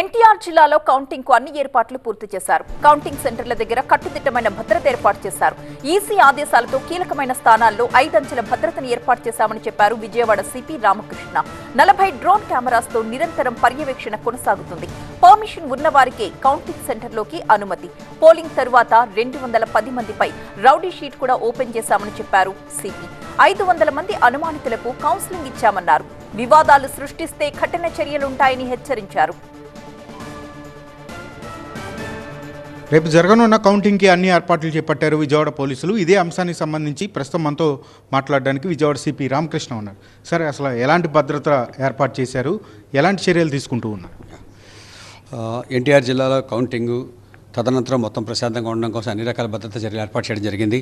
NTR జిల్లాలో కౌంటింగ్కు అన్ని ఏర్పాట్లు పూర్తి చేశారు. కౌంటింగ్ సెంటర్ల దగ్గర కట్టుదిట్టమైన భద్రత ఏర్పాటు చేశారు. ఈసీ ఆదేశాలతో కీలకమైన స్థానాల్లో ఐదంచెల భద్రతను ఏర్పాటు చేశామని చెప్పారు విజయవాడ సిపి రామకృష్ణ. నలభై డ్రోన్ కెమెరాస్తో నిరంతరం పర్యవేక్షణ కొనసాగుతుంది. పర్మిషన్ ఉన్నవారికే కౌంటింగ్ సెంటర్లోకి అనుమతి. పోలింగ్ తరువాత రెండు వందల పది మందిపై రౌడీ షీట్ కూడా ఓపెన్ చేశామని చెప్పారు సిపి. ఐదు వందల మంది అనుమానితులకు కౌన్సిలింగ్ ఇచ్చామన్నారు. వివాదాలు సృష్టిస్తే కఠిన చర్యలుంటాయని హెచ్చరించారు. రేపు జరగనున్న కౌంటింగ్కి అన్ని ఏర్పాట్లు చేపట్టారు విజయవాడ పోలీసులు. ఇదే అంశానికి సంబంధించి ప్రస్తుతం మనతో మాట్లాడడానికి విజయవాడ సిపి రామకృష్ణ ఉన్నారు. సరే అసలు ఎలాంటి భద్రత ఏర్పాటు చేశారు? ఎలాంటి చర్యలు తీసుకుంటూ ఉన్నారు? ఎన్టీఆర్ జిల్లాలో కౌంటింగ్ తదనంతరం మొత్తం ప్రశాంతంగా ఉండడం కోసం అన్ని రకాల భద్రతా చర్యలు ఏర్పాటు చేయడం జరిగింది.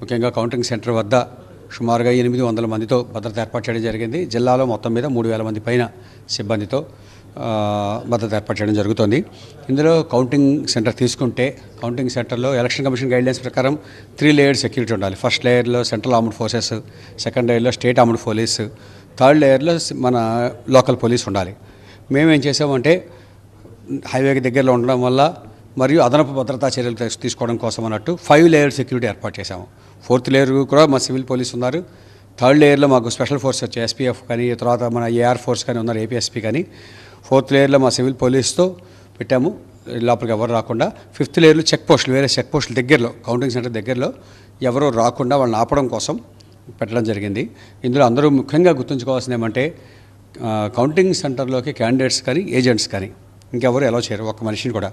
ముఖ్యంగా కౌంటింగ్ సెంటర్ వద్ద సుమారుగా ఎనిమిది వందల మందితో భద్రత ఏర్పాటు చేయడం జరిగింది. జిల్లాలో మొత్తం మీద మూడు వేల మంది పైన సిబ్బందితో భద్రత ఏర్పాటు చేయడం జరుగుతుంది. ఇందులో కౌంటింగ్ సెంటర్ తీసుకుంటే కౌంటింగ్ సెంటర్లో ఎలక్షన్ కమిషన్ గైడ్లైన్స్ ప్రకారం త్రీ లేయర్ సెక్యూరిటీ ఉండాలి. ఫస్ట్ లేయర్లో సెంట్రల్ ఆర్మ్డ్ ఫోర్సెస్ సెకండ్ లేయర్లో స్టేట్ ఆర్మ్డ్ పోలీస్ థర్డ్ లేయర్లో మన లోకల్ పోలీస్ ఉండాలి. మేమేం చేసామంటే హైవేకి దగ్గరలో ఉండడం వల్ల మరియు అదనపు భద్రతా చర్యలు తీసుకోవడం కోసం అన్నట్టు ఫైవ్ లేయర్ సెక్యూరిటీ ఏర్పాటు చేశాము. ఫోర్త్ లేయర్ కూడా మా సివిల్ పోలీస్ ఉన్నారు. థర్డ్ లేయర్లో మాకు స్పెషల్ ఫోర్స్ వచ్చి ఎస్పీఎఫ్ కానీ తర్వాత మన ఏఆర్ ఫోర్స్ కానీ ఉన్నారు ఏపీఎస్పీ కానీ. ఫోర్త్ లేయర్లో మా సివిల్ పోలీస్తో పెట్టాము. లోపలికి ఎవరు రాకుండా. ఫిఫ్త్ లేయర్లో చెక్ పోస్టులు వేరే చెక్ పోస్టుల దగ్గరలో కౌంటింగ్ సెంటర్ దగ్గరలో ఎవరు రాకుండా వాళ్ళని ఆపడం కోసం పెట్టడం జరిగింది. ఇందులో అందరూ ముఖ్యంగా గుర్తుంచుకోవాల్సింది ఏమంటే కౌంటింగ్ సెంటర్లోకి క్యాండిడేట్స్ కానీ ఏజెంట్స్ కానీ ఇంకెవరు ఎలా చేయరు ఒక మనిషిని కూడా.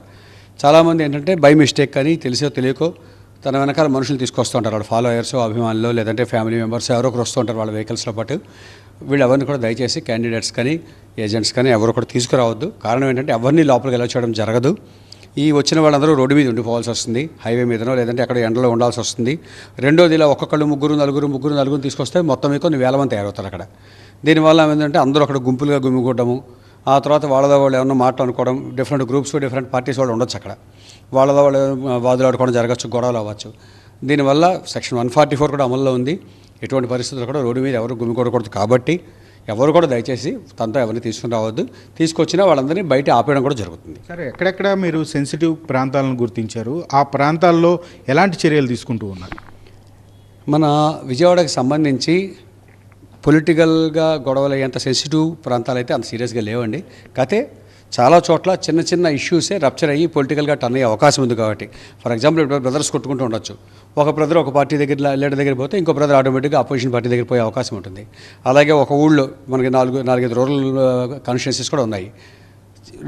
చాలామంది ఏంటంటే బై మిస్టేక్ కానీ తెలిసో తెలియకో తన వెనకాల మనుషులు తీసుకొస్తూ ఉంటారు వాళ్ళ ఫాలోయర్స్ అభిమానులు లేదంటే ఫ్యామిలీ మెంబర్స్ ఎవరో ఒకరు వస్తూ ఉంటారు వాళ్ళ వెహికల్స్లో పాటు. వీళ్ళు ఎవరిని కూడా దయచేసి క్యాండిడేట్స్ కానీ ఏజెంట్స్ కానీ ఎవరు కూడా తీసుకురావద్దు. కారణం ఏంటంటే ఎవరిని లోపలికి ఎలా చేయడం జరగదు. ఈ వచ్చిన వాళ్ళందరూ రోడ్డు మీద ఉండిపోవాల్సి వస్తుంది. హైవే మీదనో లేదంటే అక్కడ ఎండలో ఉండాల్సి వస్తుంది. రెండోది ఇలా ఒక్కొక్కళ్ళు ముగ్గురు నలుగురు ముగ్గురు నలుగురు తీసుకొస్తే మొత్తం మీకు కొన్ని వేల మంది తయారవుతారు అక్కడ. దీనివల్ల ఏంటంటే అందరూ అక్కడ గుంపులుగా గుమిగూడము ఆ తర్వాత వాళ్ళతో వాళ్ళు ఏమన్నా మాట్లాడుకోవడం డిఫరెంట్ గ్రూప్స్ డిఫరెంట్ పార్టీస్ వాళ్ళు ఉండొచ్చు అక్కడ. వాళ్ళతో వాళ్ళు వాదులాడుకోవడం జరగచ్చు గొడవలు అవ్వచ్చు. దీనివల్ల సెక్షన్ వన్ ఫార్టీ ఫోర్ కూడా అమల్లో ఉంది. ఎటువంటి పరిస్థితుల్లో కూడా రోడ్డు మీద ఎవరు గుమికూడకూడదు కాబట్టి ఎవరు కూడా దయచేసి తనతో ఎవరిని తీసుకుని రావద్దు. తీసుకొచ్చినా వాళ్ళందరినీ బయట ఆపేయడం కూడా జరుగుతుంది. సరే ఎక్కడెక్కడ మీరు సెన్సిటివ్ ప్రాంతాలను గుర్తించారు? ఆ ప్రాంతాల్లో ఎలాంటి చర్యలు తీసుకుంటూ ఉన్నారు? మన విజయవాడకి సంబంధించి పొలిటికల్గా గొడవలు అయ్యేంత సెన్సిటివ్ ప్రాంతాలు అయితే అంత సీరియస్గా లేవండి. కాతే చాలా చోట్ల చిన్న చిన్న ఇష్యూసే రప్చర్ అయ్యి పొలిటికల్గా టర్న్ అయ్యే అవకాశం ఉంది కాబట్టి. ఫర్ ఎగ్జాంపుల్ ఇప్పుడు బ్రదర్స్ కొట్టుకుంటూ ఉండొచ్చు. ఒక బ్రదర్ ఒక పార్టీ దగ్గర లీడర్ దగ్గర పోతే ఇంకో బ్రదర్ ఆటోమేటిక్గా అపోజిషన్ పార్టీ దగ్గర పోయే అవకాశం ఉంటుంది. అలాగే ఒక ఊళ్ళో మనకి నాలుగు నాలుగైదు రూరల్ కాన్స్టిట్యున్సీస్ కూడా ఉన్నాయి.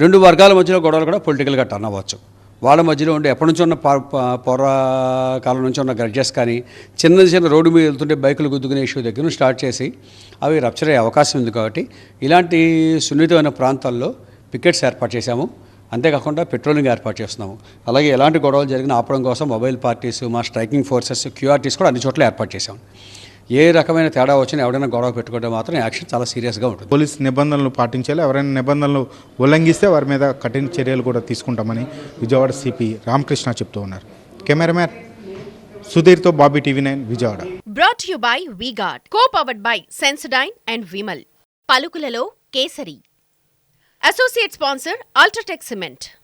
రెండు వర్గాల మధ్యలో గొడవలు కూడా పొలిటికల్గా టర్న్ అవ్వచ్చు. వాళ్ళ మధ్యలో ఉండే ఎప్పటి నుంచి ఉన్న ప- ప- నుంచి ఉన్న గ్రడ్జెస్ కానీ చిన్న చిన్న రోడ్డు మీద వెళ్తుంటే బైకులు గుద్దుకునే ఇష్యూ దగ్గర నుంచి స్టార్ట్ చేసి అవి రప్చర్ అయ్యే అవకాశం ఉంది కాబట్టి ఇలాంటి సున్నితమైన ప్రాంతాల్లో పికెట్స్ ఏర్పాటు చేశాము. అంతేకాకుండా పెట్రోలింగ్ ఏర్పాటు చేస్తున్నాము. అలాగే ఎలాంటి గొడవలు జరిగిన ఆపడం కోసం మొబైల్ పార్టీస్ మా స్ట్రైకింగ్ ఫోర్సెస్ క్యూఆర్టీస్ కూడా అన్ని చోట్ల ఏర్పాటు చేశాము. ఏ రకమైన తేడా వచ్చినా ఎవడైనా గొడవ పెట్టుకుంటే మాత్రం యాక్షన్ చాలా సీరియస్గా ఉంటుంది. పోలీస్ నిబంధనలు పాటించాలి ఎవరైనా నిబంధనలు ఉల్లంఘిస్తే వారి మీద కఠిన చర్యలు కూడా తీసుకుంటామని విజయవాడ సిపి రామకృష్ణ చెప్తూ ఉన్నారు. Cameraman సుధీర్తో Bobby TV nine Vijayawada. Brought you by VGuard co powered by Sensodyne and Vimal. పలుకులలో Kesari. Associate sponsor UltraTech cement.